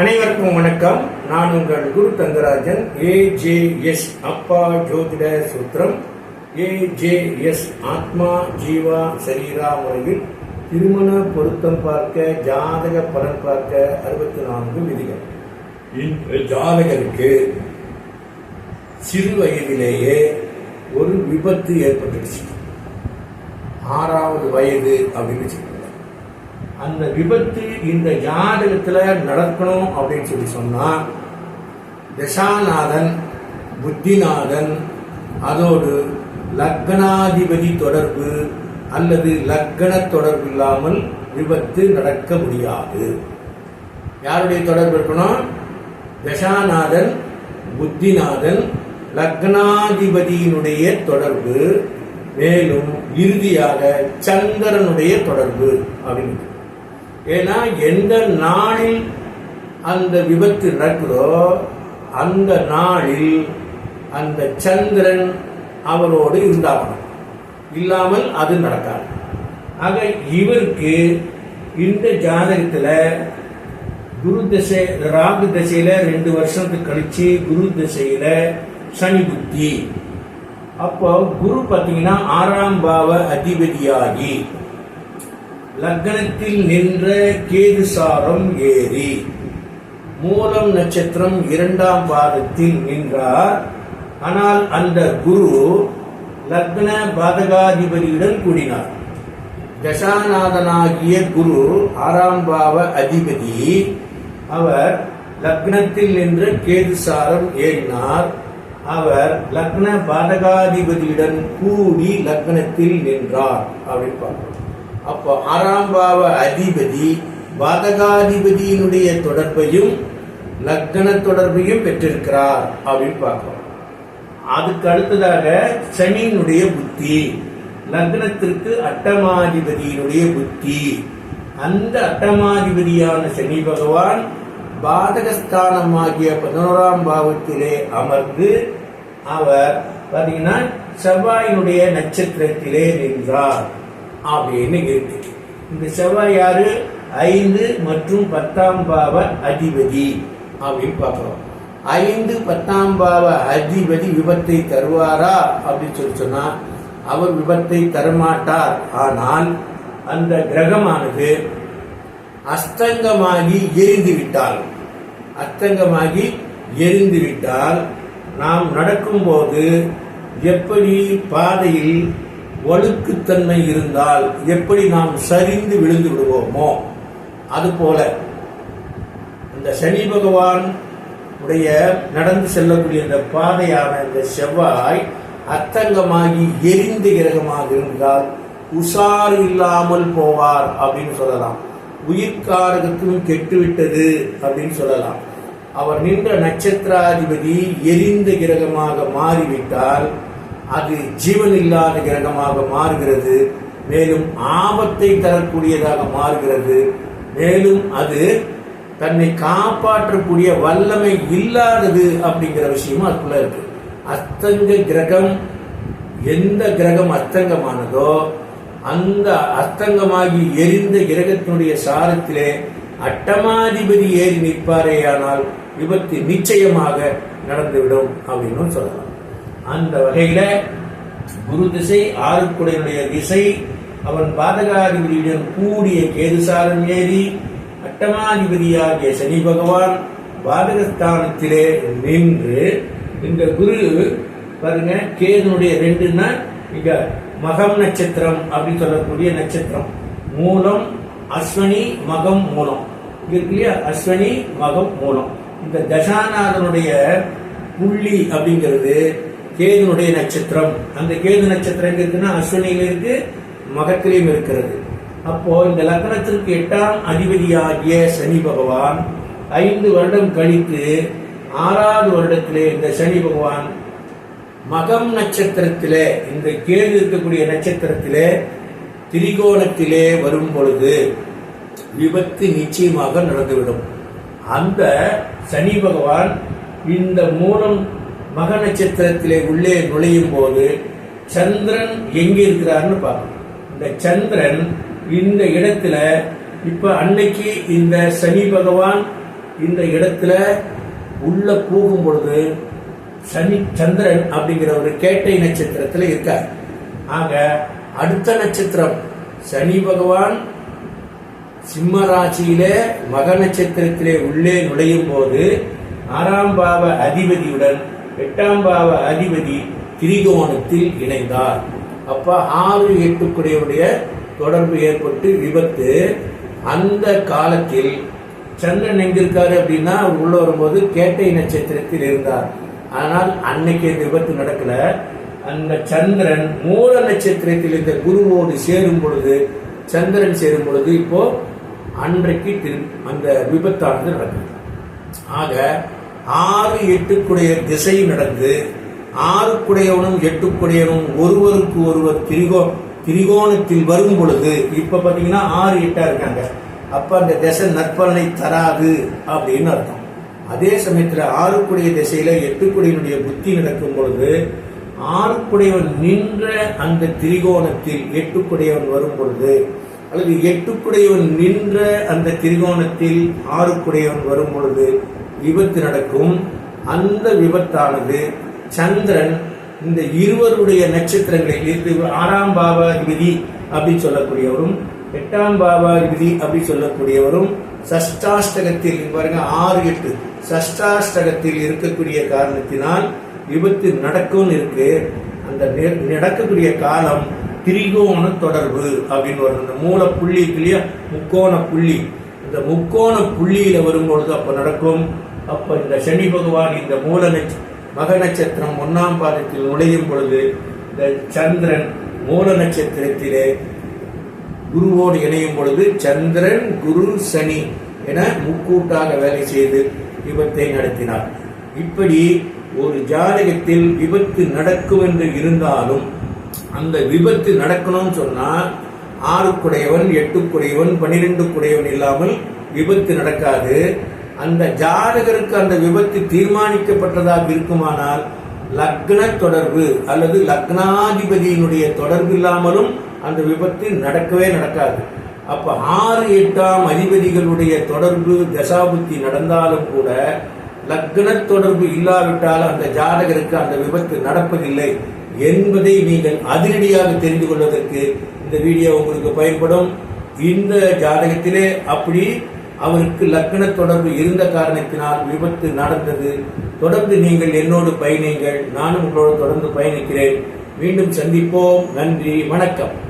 அனைவருக்கும் வணக்கம். நான் உங்கள் குரு தங்கராஜன் ஏஜேஎஸ் அப்பா ஜோதிட சூத்திரம் ஏஜேஎஸ் ஆத்மா ஜீவா சரீரா முறையில் திருமண பொருத்தம் பார்க்க ஜாதக பலன் பார்க்க அறுபத்தி நான்கு விதிகள். இந்த ஜாதகருக்கு சிறு வயதிலேயே ஒரு விபத்து ஏற்பட்டுச்சு. ஆறாவது வயது அப்படின்னு வச்சுக்கோங்க. அந்த விபத்து இந்த ஜாதகத்தில் நடக்கணும் அப்படின்னு சொல்லி சொன்னால் தசாநாதன் புத்திநாதன் அதோடு லக்னாதிபதி தொடர்பு அல்லது லக்கண தொடர்பு இல்லாமல் விபத்து நடக்க முடியாது. யாருடைய தொடர்பு இருக்கணும்? தசாநாதன் புத்திநாதன் லக்னாதிபதியினுடைய தொடர்பு மேலும் இறுதியாக சந்திரனுடைய தொடர்பு அப்படின்னு ஏன்னா எந்த நாளில் அந்த விபத்து நடக்குதோ அந்த நாளில் அந்த சந்திரன் அவரோடு இருந்தாகணும். இல்லாமல் அது நடக்காது. ஆக இவருக்கு இந்த ஜாதகத்தில் குரு தசை ராகு தசையில் ரெண்டு வருஷத்துக்கு கழிச்சு குரு திசையில் சனி புத்தி. அப்போ குரு பார்த்தீங்கன்னா ஆறாம் பாவ அதிபதியாகி லக்னத்தில் நின்ற கேதுசாரம் ஏறி மூலம் நட்சத்திரம் இரண்டாம் பாதத்தில் நின்றார். ஆனால் அந்த குரு லக்ன பாதகாதிபதியுடன் கூடினார். தசாநாதனாகிய குரு ஆறாம் பாவ அதிபதி. அவர் லக்னத்தில் நின்று கேதுசாரம் ஏறினார். அவர் லக்ன பாதகாதிபதியுடன் கூடி லக்னத்தில் நின்றார். அப்படின்னு பார்க்கிறோம் அப்போ ஆறாம் பாவ அதிபதி பாதகாதிபதியினுடைய தொடர்பையும் லக்ன தொடர்பையும் பெற்றிருக்கிறார் அப்படின்னு பார்க்கிறோம். அதுக்கு அடுத்ததாக சனியினுடைய புத்தி லக்னத்திற்கு அட்டமாதிபதியினுடைய புத்தி. அந்த அட்டமாதிபதியான சனி பகவான் பாதகஸ்தானமாகிய பதினோராம் பாவத்திலே அமர்ந்து அவர் பார்த்தீங்கன்னா செவ்வாயினுடைய நட்சத்திரத்திலே நின்றார். அப்படின்னு இருக்கு. இந்த செவ்வாய் யாரு? ஐந்து மற்றும் பத்தாம் பாவ அதிபதி அப்படின்னு பார்க்குறோம். ஐந்து பத்தாம் பாவ அதிபதி விபத்தை தருவாரா அப்படின்னு சொல்லி சொன்னால் அவர் விபத்தை தரமாட்டார். ஆனால் அந்த கிரகமானது அஸ்தங்கமாகி எரிந்து விட்டால் அஸ்தங்கமாகி எரிந்து விட்டால் நாம் நடக்கும்போது எப்படி பாதையில் வழுக்குத்தன்மை இருந்தால் எப்படி நாம் சரிந்து விழுந்து விடுவோமோ அதுபோல இந்த சனி பகவான் உடைய நடந்து செல்லக்கூடிய இந்த பாதையான இந்த செவ்வாய் அத்தங்கமாகி எரிந்த கிரகமாக இருந்தால் உஷார் இல்லாமல் போவார் அப்படின்னு சொல்லலாம். உயிர்காரகத்திலும் கெட்டுவிட்டது அப்படின்னு சொல்லலாம். அவர் நின்ற நட்சத்திராதிபதி எரிந்த கிரகமாக மாறிவிட்டால் அது ஜீவன் இல்லாத கிரகமாக மாறுகிறது. மேலும் ஆபத்தை தரக்கூடியதாக மாறுகிறது. மேலும் அது தன்னை காப்பாற்றக்கூடிய வல்லமை இல்லாதது அப்படிங்கிற விஷயமும் அதுக்குள்ள இருக்கு. அஸ்தங்க கிரகம் எந்த கிரகம் அஸ்தங்கமானதோ அந்த அஸ்தங்கமாகி எரிந்த கிரகத்தினுடைய சாரத்திலே அட்டமாதிபதி ஏறி நிற்பாரேயானால் விபத்து நிச்சயமாக நடந்துவிடும் அப்படின்னு சொல்லலாம். அந்த வகையில குரு திசை ஆறுக்குடையுடைய திசை அவன் பாதகாதிபதியுடன் கூடிய கேதுசாரம் ஏறி அட்டமாதிபதியாகிய சனி பகவான் பாதகஸ்தானத்திலே நின்று இந்த குரு பாருங்க கேதுனுடைய ரெண்டுன்னா இங்க மகம் நட்சத்திரம் அப்படின்னு சொல்லக்கூடிய நட்சத்திரம். மூலம் அஸ்வனி மகம் மூலம். இருக்கு இல்லையா? அஸ்வனி மகம் மூலம். இந்த தசாநாதனுடைய புள்ளி அப்படிங்கிறது கேதுனுடைய நட்சத்திரம். அந்த கேது நட்சத்திரம் எங்க இருக்குன்னா அஸ்வனியில இருக்கு மகத்திலையும் இருக்கிறது. அப்போ இந்த லக்னத்திற்கு எட்டாம் அதிபதியாகிய சனி பகவான் ஐந்து வருடம் கழித்து ஆறாவது வருடத்திலே இந்த சனி பகவான் மகம் நட்சத்திரத்திலே இந்த கேது இருக்கக்கூடிய நட்சத்திரத்திலே திரிகோணத்திலே வரும் பொழுது விபத்து நிச்சயமாக நடந்துவிடும். அந்த சனி பகவான் இந்த மூலம் மக நட்சத்திரத்திலே உள்ளே நுழையும் போது சந்திரன் எங்க இருக்கிறார்னு பார்க்கணும். இந்த சந்திரன் இந்த இடத்துல இப்ப அன்னைக்கு இந்த சனி பகவான் இந்த இடத்துல உள்ள போகும் பொழுது சனி சந்திரன் அப்படிங்கிற ஒரு கேட்டை நட்சத்திரத்தில் இருக்கார். ஆக அடுத்த நட்சத்திரம் சனி பகவான் சிம்ம ராசியிலே மக நட்சத்திரத்திலே உள்ளே நுழையும் போது ஆறாம் பாவ அதிபதியுடன் எட்டாம் பாவ அதிபதி திரிகோணத்தில் இணைந்தார். அப்ப ஆறு எட்டுக்குடையவுடைய தொடர்பு ஏற்பட்டு விபத்து. அந்த காலத்தில் சந்திரன் எங்கிருக்காரு அப்படின்னா அவர் உள்ள வரும்போது கேட்டை நட்சத்திரத்தில் இருந்தார். ஆனால் அன்னைக்கு இந்த விபத்து நடக்கல. அந்த சந்திரன் மூல நட்சத்திரத்தில் இந்த குருவோடு சேரும் பொழுது சந்திரன் சேரும் பொழுது இப்போ அன்றைக்கு திரு அந்த விபத்தானது நடக்குது. ஆக ஆறு எட்டுக்குடைய திசை நடந்து ஆறுக்குடையவனும் எட்டுக்குடையவனும் ஒருவருக்கு ஒருவர் திரிகோ திரிகோணத்தில் வரும் பொழுது இப்ப பாத்தீங்கன்னா ஆறு எட்டா இருக்காங்க. அப்ப அந்த திசை நற்பலனை தராது அப்படின்னு அர்த்தம். அதே சமயத்தில் ஆறுக்குடைய திசையில எட்டுக்குடையனுடைய புத்தி நடக்கும் பொழுது ஆறுக்குடையவன் நின்ற அந்த திரிகோணத்தில் எட்டுக்குடையவன் வரும் பொழுது அல்லது எட்டுக்குடையவன் நின்ற அந்த திரிகோணத்தில் ஆறுக்குடையவன் வரும் பொழுது விபத்து நடக்கும். அந்த விபத்தானது சந்திரன் இந்த இருவருடைய நட்சத்திரங்களில் இருந்து ஆறாம் பாவாதிபதி அப்படின்னு சொல்லக்கூடியவரும் எட்டாம் பாவாதிபதி அப்படி சொல்லக்கூடியவரும் சஷ்டாஷ்டகத்தில் பாருங்க ஆறு எட்டு. சஷ்டாஷ்டகத்தில் இருக்கக்கூடிய காரணத்தினால் விபத்து நடக்கும்னு இருக்கு. அந்த நடக்கக்கூடிய காலம் திரிகோண தொடர்பு அப்படின்னு வரும். இந்த மூல புள்ளி இல்லையா? முக்கோண புள்ளி. இந்த முக்கோண புள்ளியில வரும்பொழுது அப்ப நடக்கும். அப்ப இந்த சனி பகவான் இந்த மூல நட்ச மக நட்சத்திரம் ஒன்னாம் பாதத்தில் நுழையும் பொழுது இந்த சந்திரன் மூல நட்சத்திரத்திலே குருவோடு இணையும் பொழுது சந்திரன் குரு சனி என முக்கூட்டாக வேலை செய்து விபத்தை நடத்தினார். இப்படி ஒரு ஜாதகத்தில் விபத்து நடக்கும் என்று இருந்தாலும் அந்த விபத்து நடக்கணும்னு சொன்னால் ஆறுக்குடையவன் எட்டுக்குடையவன் பன்னிரெண்டுக்குடையவன் இல்லாமல் விபத்து நடக்காது. அந்த ஜாதகருக்கு அந்த விபத்து தீர்மானிக்கப்பட்டதாக இருக்குமானால் லக்ன தொடர்பு அல்லது லக்னாதிபதியினுடைய தொடர்பு இல்லாமலும் அந்த விபத்து நடக்கவே நடக்காது. அப்ப ஆறு எட்டாம் அதிபதிகளுடைய தொடர்பு தசாபுத்தி நடந்தாலும் கூட லக்ன தொடர்பு இல்லாவிட்டால் அந்த ஜாதகருக்கு அந்த விபத்து நடப்பதில்லை என்பதை நீங்கள் அதிரடியாக தெரிந்து கொள்வதற்கு இந்த வீடியோ உங்களுக்கு பயன்படும். இந்த ஜாதகத்திலே அப்படி அவருக்கு லக்கண தொடர்பு இருந்த காரணத்தினால் விபத்து நடந்தது. தொடர்ந்து நீங்கள் என்னோடு பயணியுங்கள். நானும் உங்களோடு தொடர்ந்து பயணிக்கிறேன். மீண்டும் சந்திப்போம். நன்றி. வணக்கம்.